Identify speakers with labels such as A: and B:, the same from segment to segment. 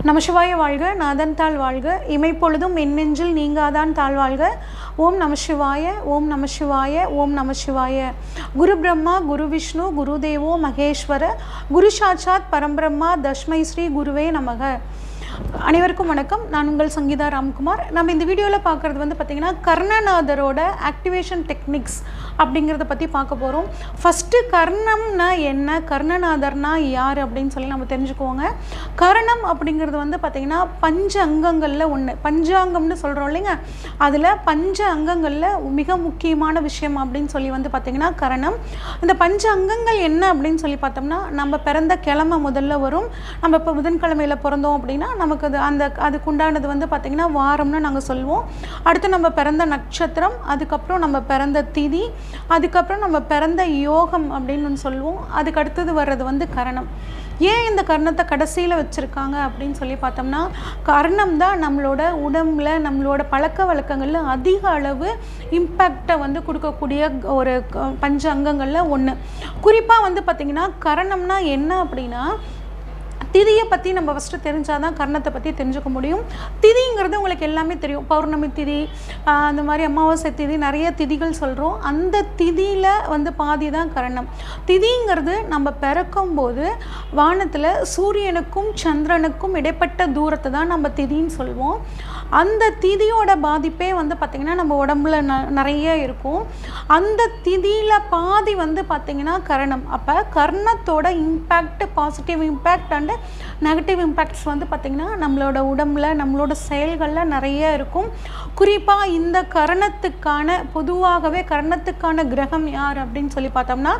A: நமசிவாய வாழ்க நாதன் தாழ் வாழ்க. இமைப்பொழுதும் எண்ணெஞ்சில் நீங்காதான் தாழ் வாழ்க. ஓம் நமசிவாய ஓம் நமசிவாய ஓம் நமசிவாய. குரு பிரம்மா குரு விஷ்ணு குரு தேவோ மகேஸ்வர. குரு சாட்சாத் பரம்பிரம்மா தஷ்மை ஸ்ரீ குருவே நமக. அனைவருக்கும் வணக்கம். நான் உங்கள் சங்கீதா ராம்குமார். நம்ம இந்த வீடியோவில் பார்க்குறது வந்து பார்த்திங்கன்னா கர்ணநாதரோட ஆக்டிவேஷன் டெக்னிக்ஸ் அப்படிங்கிறத பற்றி பார்க்க போகிறோம் ஃபஸ்ட்டு கர்ணம்னா என்ன? கர்ணநாதர்னா யார் அப்படின்னு சொல்லி நம்ம தெரிஞ்சுக்குவோங்க. கர்ணம் அப்படிங்கிறது வந்து பார்த்திங்கன்னா பஞ்ச அங்கங்களில் ஒன்று பஞ்சாங்கம்னு சொல்கிறோம் இல்லைங்க. அதில் பஞ்ச அங்கங்களில் மிக முக்கியமான விஷயம் அப்படின்னு சொல்லி வந்து பார்த்திங்கன்னா கரணம். இந்த பஞ்ச அங்கங்கள் என்ன அப்படின்னு சொல்லி பார்த்தோம்னா நம்ம பிறந்த கிழமை முதல்ல வரும். நம்ம இப்போ புதன்கிழமையில் பிறந்தோம் அப்படின்னா நமக்கு அது அந்த அதுக்கு உண்டானது வந்து பார்த்திங்கன்னா வாரம்னு நாங்கள் சொல்லுவோம். அடுத்து நம்ம பிறந்த நட்சத்திரம் அதுக்கப்புறம் நம்ம பிறந்த திதி அதுக்கப்புறம் நம்ம பிறந்த யோகம் அப்படின்னு ஒன்று சொல்லுவோம். அதுக்கு அடுத்தது வர்றது வந்து கரணம். ஏன் இந்த கர்ணத்தை கடைசியில் வச்சுருக்காங்க அப்படின்னு சொல்லி பார்த்தோம்னா கர்ணம் தான் நம்மளோட உடம்புல நம்மளோட பழக்க வழக்கங்களில் அதிக அளவு இம்பேக்டை வந்து கொடுக்கக்கூடிய ஒரு பஞ்ச அங்கங்களில் ஒன்று குறிப்பாக வந்து பார்த்திங்கன்னா கரணம்னா என்ன அப்படின்னா திதியை பற்றி நம்ம ஃபஸ்ட்டு தெரிஞ்சால் தான் கர்ணத்தை பற்றி தெரிஞ்சுக்க முடியும். திதிங்கிறது உங்களுக்கு எல்லாமே தெரியும். பௌர்ணமி திதி அந்த மாதிரி அமாவாசை திதி நிறைய திதிகள் சொல்கிறோம் அந்த திதியில் வந்து பாதி தான் கரணம். திதிங்கிறது நம்ம பிறக்கும்போது வானத்தில் சூரியனுக்கும் சந்திரனுக்கும் இடைப்பட்ட தூரத்தை தான் நம்ம திதின்னு சொல்லுவோம் அந்த திதியோட பாதிப்பே வந்து பார்த்திங்கன்னா நம்ம உடம்புல ந நிறைய இருக்கும். அந்த திதியில் பாதி வந்து பார்த்திங்கன்னா கரணம். அப்போ கர்ணத்தோட impact positive impact and negative impacts வந்து பார்த்திங்கன்னா நம்மளோட உடம்புல நம்மளோட செயல்களில் நிறைய இருக்கும். குறிப்பாக இந்த கரணத்துக்கான பொதுவாகவே கரணத்துக்கான கிரகம் யார் அப்படின்னு சொல்லி பார்த்தோம்னா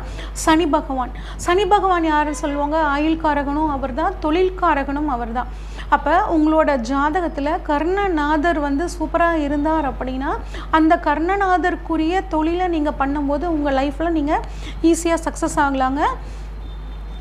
A: சனி பகவான். சனி பகவான் யாருன்னு சொல்லுவாங்க? ஆயுள்காரகனும் அவர் தான் தொழில்காரகனும் அவர் தான் அப்போ உங்களோட ஜாதகத்தில் கர்ணநாதர் வந்து சூப்பராக இருந்தார் அப்படின்னா அந்த கர்ணநாதருக்குரிய தொழிலை நீங்கள் பண்ணும்போது உங்கள் லைஃப்பில் நீங்கள் ஈஸியாக சக்ஸஸ் ஆகலாங்க.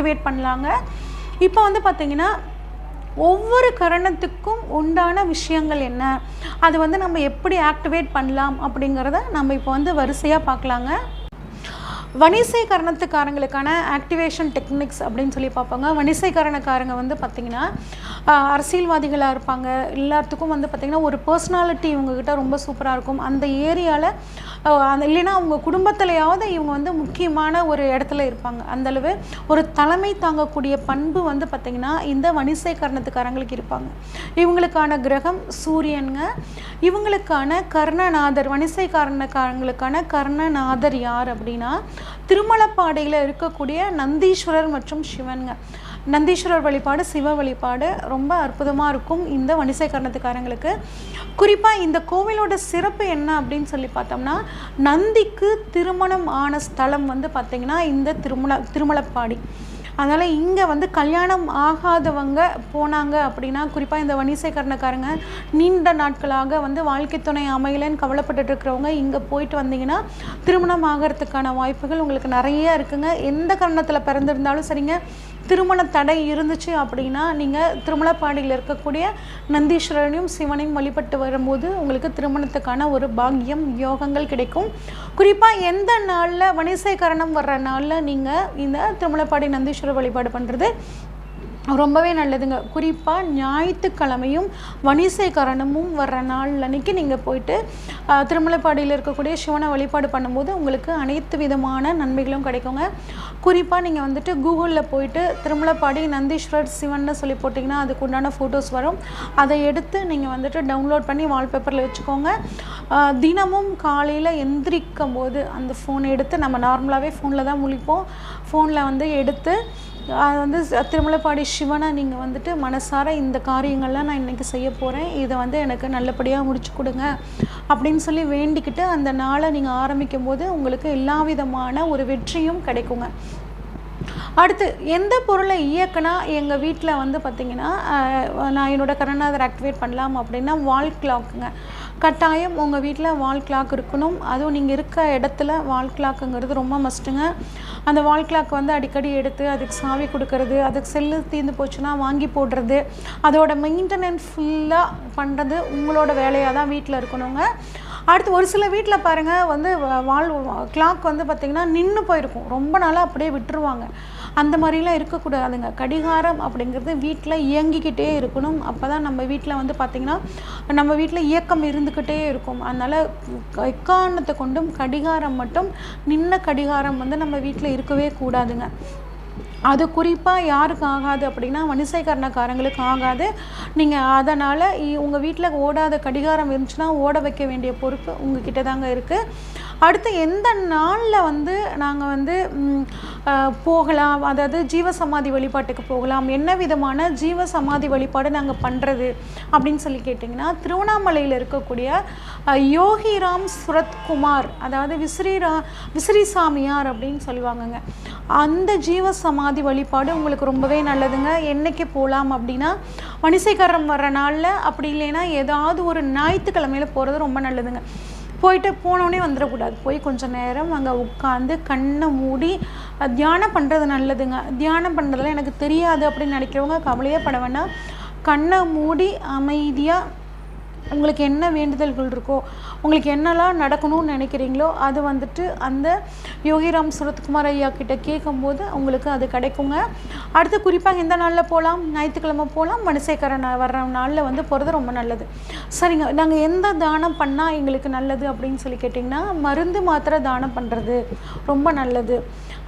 A: ஆக்டிவேட் பண்ணலாங்க. இப்போ வந்து பார்த்திங்கன்னா ஒவ்வொரு கரணத்துக்கும் உண்டான விஷயங்கள் என்ன? அது வந்து நம்ம எப்படி ஆக்டிவேட் பண்ணலாம் அப்படிங்கிறத நம்ம இப்போ வந்து வரிசையாக பார்க்கலாங்க வணிசை கரணத்துக்காரங்களுக்கான ஆக்டிவேஷன் டெக்னிக்ஸ் அப்படின்னு சொல்லி பார்ப்பாங்க. வணிசை கரணக்காரங்க வந்து பார்த்திங்கன்னா அரசியல்வாதிகளாக இருப்பாங்க. எல்லாத்துக்கும் வந்து பார்த்திங்கன்னா ஒரு பர்சனாலிட்டி இவங்கக்கிட்ட ரொம்ப சூப்பராக இருக்கும். அந்த ஏரியாவில் அந்த இல்லைன்னா அவங்க குடும்பத்திலையாவது இவங்க வந்து முக்கியமான ஒரு இடத்துல இருப்பாங்க. அந்தளவு ஒரு தலைமை தாங்கக்கூடிய பண்பு வந்து பார்த்திங்கன்னா இந்த வணிசை கரணத்துக்காரங்களுக்கு இருப்பாங்க. இவங்களுக்கான கிரகம் சூரியனுங்க. இவங்களுக்கான கர்ணநாதர் வணிசைகரணக்காரங்களுக்கான கர்ணநாதர் யார் அப்படின்னா திருமலப்பாடையில் இருக்கக்கூடிய நந்தீஸ்வரர் மற்றும் சிவனுங்க. நந்தீஸ்வரர் வழிபாடு சிவ வழிபாடு ரொம்ப அற்புதமாக இருக்கும் இந்த வணிசை கர்ணத்துக்காரங்களுக்கு குறிப்பாக இந்த கோவிலோட சிறப்பு என்ன அப்படின்னு சொல்லி பார்த்தோம்னா நந்திக்கு திருமணம் ஆன ஸ்தலம் வந்து பார்த்திங்கன்னா இந்த திருமல திருமலப்பாடி. அதனால் இங்கே வந்து கல்யாணம் ஆகாதவங்க போனாங்க அப்படின்னா குறிப்பாக இந்த வணிசை கர்ணக்காரங்க நீண்ட நாட்களாக வந்து வாழ்க்கை துணை அமையலன்னு கவலைப்பட்டுட்டு இருக்கிறவங்க இங்கே போயிட்டு வந்தீங்கன்னா திருமணம் ஆகிறதுக்கான வாய்ப்புகள் உங்களுக்கு நிறைய இருக்குங்க. எந்த காரணத்தில் பிறந்திருந்தாலும் சரிங்க. திருமண தடை இருந்துச்சு அப்படின்னா நீங்கள் திருமலப்பாடியில் இருக்கக்கூடிய நந்தீஸ்வரனையும் சிவனையும் வழிபட்டு வரும்போது உங்களுக்கு திருமணத்துக்கான ஒரு பாக்கியம் யோகங்கள் கிடைக்கும். குறிப்பாக எந்த நாளில் வணிசை கரணம் வர்ற நாளில் நீங்கள் இந்த திருமலப்பாடி நந்தீஸ்வரர் வழிபாடு பண்ணுறது ரொம்பவே நல்லதுங்க. குறிப்பாக ஞாயிற்றுக்கிழமையும் வணிசைக்கரணமும் வர்ற நாள் அன்னைக்கு நீங்கள் போயிட்டு திருமலைப்பாடியில் இருக்கக்கூடிய சிவனை வழிபாடு பண்ணும்போது உங்களுக்கு அனைத்து விதமான நன்மைகளும் கிடைக்குங்க. குறிப்பாக நீங்கள் வந்துட்டு கூகுளில் போயிட்டு திருமலைப்பாடி நந்தீஸ்வரர் சிவன்னு சொல்லி போட்டிங்கன்னா அதுக்கு உண்டான ஃபோட்டோஸ் வரும். அதை எடுத்து நீங்கள் வந்துட்டு டவுன்லோட் பண்ணி வால்பேப்பரில் வச்சுக்கோங்க. தினமும் காலையில் எந்திரிக்கும் போது அந்த ஃபோன் எடுத்து நம்ம நார்மலாகவே ஃபோனில் தான் முழிப்போம். ஃபோனில் வந்து எடுத்து அது வந்து திருமலைப்பாடி சிவனை நீங்கள் வந்துட்டு மனசார இந்த காரியங்கள்லாம் நான் இன்றைக்கி செய்ய போகிறேன் இதை வந்து எனக்கு நல்லபடியாக முடிச்சு கொடுங்க அப்படின்னு சொல்லி வேண்டிக்கிட்டு அந்த நாளை நீங்கள் ஆரம்பிக்கும் போது உங்களுக்கு எல்லா விதமான ஒரு வெற்றியும் கிடைக்குங்க. அடுத்து எந்த பொருளை இயக்குனா எங்கள் வீட்டில் வந்து பார்த்திங்கன்னா நான் என்னோடய கருணாதர் ஆக்டிவேட் பண்ணலாம் அப்படின்னா வால் கிளாக்குங்க கட்டாயம் உங்கள் வீட்டில் வால் கிளாக் இருக்கணும். அதுவும் நீங்கள் இருக்க இடத்துல வால் கிளாக்குங்கிறது ரொம்ப மஸ்ட்டுங்க அந்த வால் கிளாக் வந்து அடிக்கடி எடுத்து அதுக்கு சாவி கொடுக்கறது அதுக்கு செல்லு தீர்ந்து போச்சுன்னா வாங்கி போடுறது அதோட மெயின்டெனன்ஸ் ஃபுல்லாக பண்ணுறது உங்களோட வேலையாக தான் வீட்டில் இருக்கணுங்க. அடுத்து ஒரு சில வீட்டில் பாருங்கள் வந்து வால் கிளாக் வந்து பார்த்திங்கன்னா நின்று போயிருக்கும். ரொம்ப நாளாக அப்படியே விட்டுருவாங்க. அந்த மாதிரிலாம் இருக்கக்கூடாதுங்க. கடிகாரம் அப்படிங்கிறது வீட்டில் இயங்கிக்கிட்டே இருக்கணும். அப்போ தான் நம்ம வீட்டில் வந்து பார்த்திங்கன்னா நம்ம வீட்டில் இயக்கம் இருந்துக்கிட்டே இருக்கும். அதனால் எக்காரணத்தை கொண்டும் கடிகாரம் மட்டும் நின்ன கடிகாரம் வந்து நம்ம வீட்டில் இருக்கவே கூடாதுங்க. அது குறிப்பாக யாருக்கு ஆகாது அப்படின்னா வணிசைகரணக்காரங்களுக்கு ஆகாது. நீங்கள் அதனால் உங்கள் வீட்டில் ஓடாத கடிகாரம் இருந்துச்சுன்னா ஓட வைக்க வேண்டிய பொறுப்பு உங்ககிட்ட தாங்க இருக்குது அடுத்து எந்த நாளில் வந்து நாங்கள் வந்து போகலாம் அதாவது ஜீவசமாதி வழிபாட்டுக்கு போகலாம் என்ன விதமான ஜீவசமாதி வழிபாடு நாங்கள் பண்ணுறது அப்படின்னு சொல்லி கேட்டிங்கன்னா திருவண்ணாமலையில் இருக்கக்கூடிய யோகிராம் சுரத்குமார் அதாவது விஸ்ரீரா விசிறி சாமியார் அப்படின்னு சொல்லுவாங்கங்க. அந்த ஜீவ சமாதி வழிபாடு உங்களுக்கு ரொம்பவே நல்லதுங்க. என்னைக்கு போகலாம் அப்படின்னா மணிசைக்காரம் வர்ற நாளில் அப்படி இல்லைன்னா ஏதாவது ஒரு ஞாயிற்றுக்கிழமையில் போகிறது ரொம்ப நல்லதுங்க. போயிட்டு போனோடனே வந்துடக்கூடாது. போய் கொஞ்சம் நேரம் அங்கே உட்காந்து கண்ணை மூடி தியானம் பண்ணுறது நல்லதுங்க. தியானம் பண்ணுறதுல எனக்கு தெரியாது அப்படின்னு நினைக்கிறவங்க கவலையே பட வேண்டாம். கண்ணை மூடி அமைதியாக உங்களுக்கு என்ன வேண்டுதல்கள் இருக்கோ உங்களுக்கு என்னெல்லாம் நடக்கணும்னு நினைக்கிறீங்களோ அது வந்துட்டு அந்த யோகிராம் சுரத்குமார் ஐயா கிட்ட கேட்கும்போது உங்களுக்கு அது கிடைக்குங்க. அடுத்து குறிப்பாக எந்த நாளில் போகலாம் ஞாயிற்றுக்கிழமை போகலாம் மனுசேகரன் வர்ற நாளில் வந்து போகிறது ரொம்ப நல்லது. சரிங்க நாங்கள் எந்த தானம் பண்ணால் எங்களுக்கு நல்லது அப்படின்னு சொல்லி கேட்டிங்கன்னா மருந்து மாத்திரை தானம் பண்ணுறது ரொம்ப நல்லது.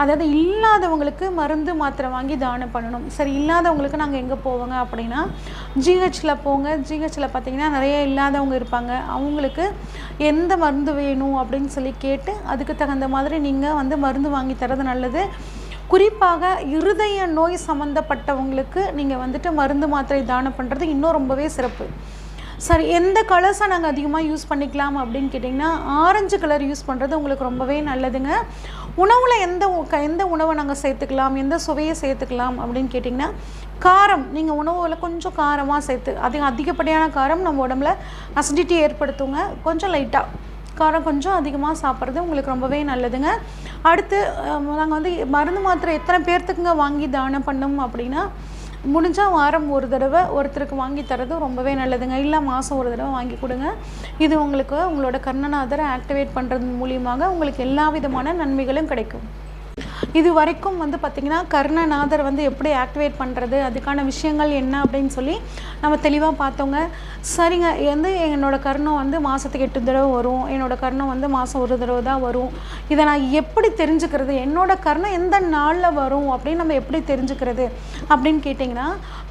A: அதாவது இல்லாதவங்களுக்கு மருந்து மாத்திரை வாங்கி தானம் பண்ணணும். சரி இல்லாதவங்களுக்கு நாங்கள் எங்கே போவோங்க அப்படின்னா ஜிஹெச்சில் போங்க. ஜிஹெச்சில் பார்த்தீங்கன்னா நிறைய இல்லாதவங்க இருப்பாங்க. அவங்களுக்கு எந்த மருந்து வேணும் அப்படின்னு சொல்லி கேட்டு அதுக்கு தகுந்த மாதிரி நீங்கள் வந்து மருந்து வாங்கி தரது நல்லது. குறிப்பாக இருதய நோய் சம்மந்தப்பட்டவங்களுக்கு நீங்கள் வந்துட்டு மருந்து மாத்திரை தானம் பண்ணுறது இன்னும் ரொம்பவே சிறப்பு. சரி எந்த கலர்ஸை நாங்கள் அதிகமாக யூஸ் பண்ணிக்கலாம் அப்படின்னு கேட்டிங்கன்னா ஆரஞ்சு கலர் யூஸ் பண்ணுறது உங்களுக்கு ரொம்பவே நல்லதுங்க. உணவில் எந்த உ- க- எந்த உணவை நாங்கள் சேர்த்துக்கலாம் எந்த சுவையை சேர்த்துக்கலாம் அப்படின்னு கேட்டிங்கன்னா காரம் நீங்கள் உணவில் கொஞ்சம் காரமாக சேர்த்து அதிக அதிகப்படியான காரம் நம்ம உடம்புல அசிடிட்டி ஏற்படுத்துங்க. கொஞ்சம் லைட்டாக காரம் கொஞ்சம் அதிகமாக சாப்பிட்றது உங்களுக்கு ரொம்பவே நல்லதுங்க. அடுத்து நாங்கள் வந்து மருந்து மாத்திரை எத்தனை பேர்த்துக்குங்க வாங்கி தானம் பண்ணோம் அப்படின்னா முடிஞ்சால் வாரம் ஒரு தடவை ஒருத்தருக்கு வாங்கி தரது ரொம்பவே நல்லதுங்க. இல்லை மாதம் ஒரு தடவை வாங்கி கொடுங்க. இது உங்களுக்கு உங்களோட கர்ணநாதரை ஆக்டிவேட் பண்ணுறது மூலியமாக உங்களுக்கு எல்லா விதமான நன்மைகளும் கிடைக்கும். இது வரைக்கும் வந்து பார்த்திங்கன்னா கர்ணநாதர் வந்து எப்படி ஆக்டிவேட் பண்ணுறது அதுக்கான விஷயங்கள் என்ன அப்படின்னு சொல்லி நம்ம தெளிவாக பார்த்தோங்க. சரிங்க வந்து என்னோடய கர்ணம் வந்து மாதத்துக்கு எட்டு தடவை வரும். என்னோடய கர்ணம் வந்து மாதம் ஒரு தடவை தான் வரும். இதை நான் எப்படி தெரிஞ்சுக்கிறது? என்னோடய கர்ணம் எந்த நாளில் வரும்? அப்படின்னு நம்ம எப்படி தெரிஞ்சுக்கிறது? அப்படின்னு கேட்டிங்கன்னா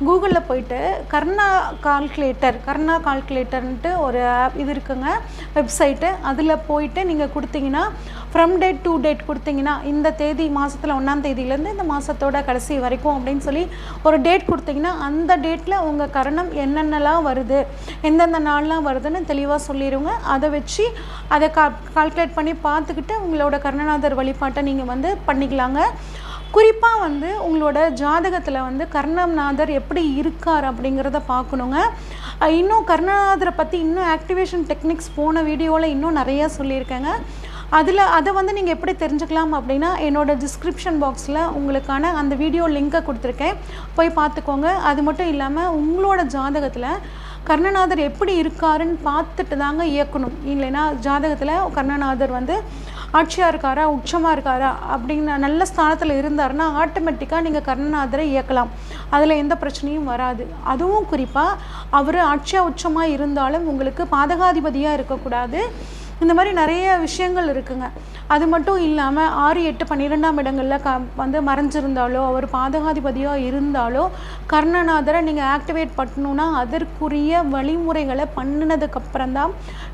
A: கூகுளில் போயிட்டு கர்ணா கால்குலேட்டர் கர்ணா கால்குலேட்டர்ன்ட்டு ஒரு ஆப் இது இருக்குங்க. வெப்சைட்டு அதில் போயிட்டு நீங்கள் கொடுத்தீங்கன்னா ஃப்ரம் டேட் டு டேட் கொடுத்தீங்கன்னா இந்த தேதி மாதத்தில் ஒன்றாம் தேதியிலேருந்து இந்த மாதத்தோட கடைசி வரைக்கும் அப்படின்னு சொல்லி ஒரு டேட் கொடுத்தீங்கன்னா அந்த டேட்டில் உங்கள் கரணம் என்னென்னலாம் வருது எந்தெந்த நாள்லாம் வருதுன்னு தெளிவாக சொல்லிடுங்க அதை வச்சு அதை கா கால்குலேட் பண்ணி பார்த்துக்கிட்டு உங்களோட கர்ணநாதர் வழிபாட்டை நீங்கள் வந்து பண்ணிக்கலாங்க. குறிப்பாக வந்து உங்களோட ஜாதகத்தில் வந்து கர்ணநாதர் எப்படி இருக்கார் அப்படிங்கிறத பார்க்கணுங்க. இன்னும் கர்ணநாதரை பற்றி இன்னும் ஆக்டிவேஷன் டெக்னிக்ஸ் போன வீடியோவில் இன்னும் நிறையா சொல்லியிருக்கேங்க. அதில் அதை வந்து நீங்கள் எப்படி தெரிஞ்சுக்கலாம் அப்படின்னா என்னோடய டிஸ்கிரிப்ஷன் பாக்ஸில் உங்களுக்கான அந்த வீடியோ லிங்க்கை கொடுத்துருக்கேன். போய் பார்த்துக்கோங்க. அது மட்டும் இல்லாமல் உங்களோட ஜாதகத்தில் கர்ணநாதர் எப்படி இருக்காருன்னு பார்த்துட்டு தாங்க இயக்கணும். இல்லைன்னா ஜாதகத்தில் கர்ணநாதர் வந்து ஆட்சியாக இருக்காரா உச்சமாக இருக்காரா அப்படிங்கிற நல்ல ஸ்தானத்தில் இருந்தாருன்னா ஆட்டோமேட்டிக்காக நீங்கள் கர்ணநாதரை இயக்கலாம். அதில் எந்த பிரச்சனையும் வராது. அதுவும் குறிப்பாக அவர் ஆட்சியாக உச்சமாக இருந்தாலும் உங்களுக்கு பாதகாதிபதியாக இருக்கக்கூடாது. இந்த மாதிரி நிறைய விஷயங்கள் இருக்குங்க. அது மட்டும் இல்லாமல் ஆறு எட்டு பன்னிரெண்டாம் இடங்களில் க வந்து மறைஞ்சிருந்தாலோ அவர் பாதகாதிபதியாக இருந்தாலோ கர்ணநாதரை நீங்கள் ஆக்டிவேட் பண்ணணுன்னா அதற்குரிய வழிமுறைகளை பண்ணினதுக்கப்புறம் தான்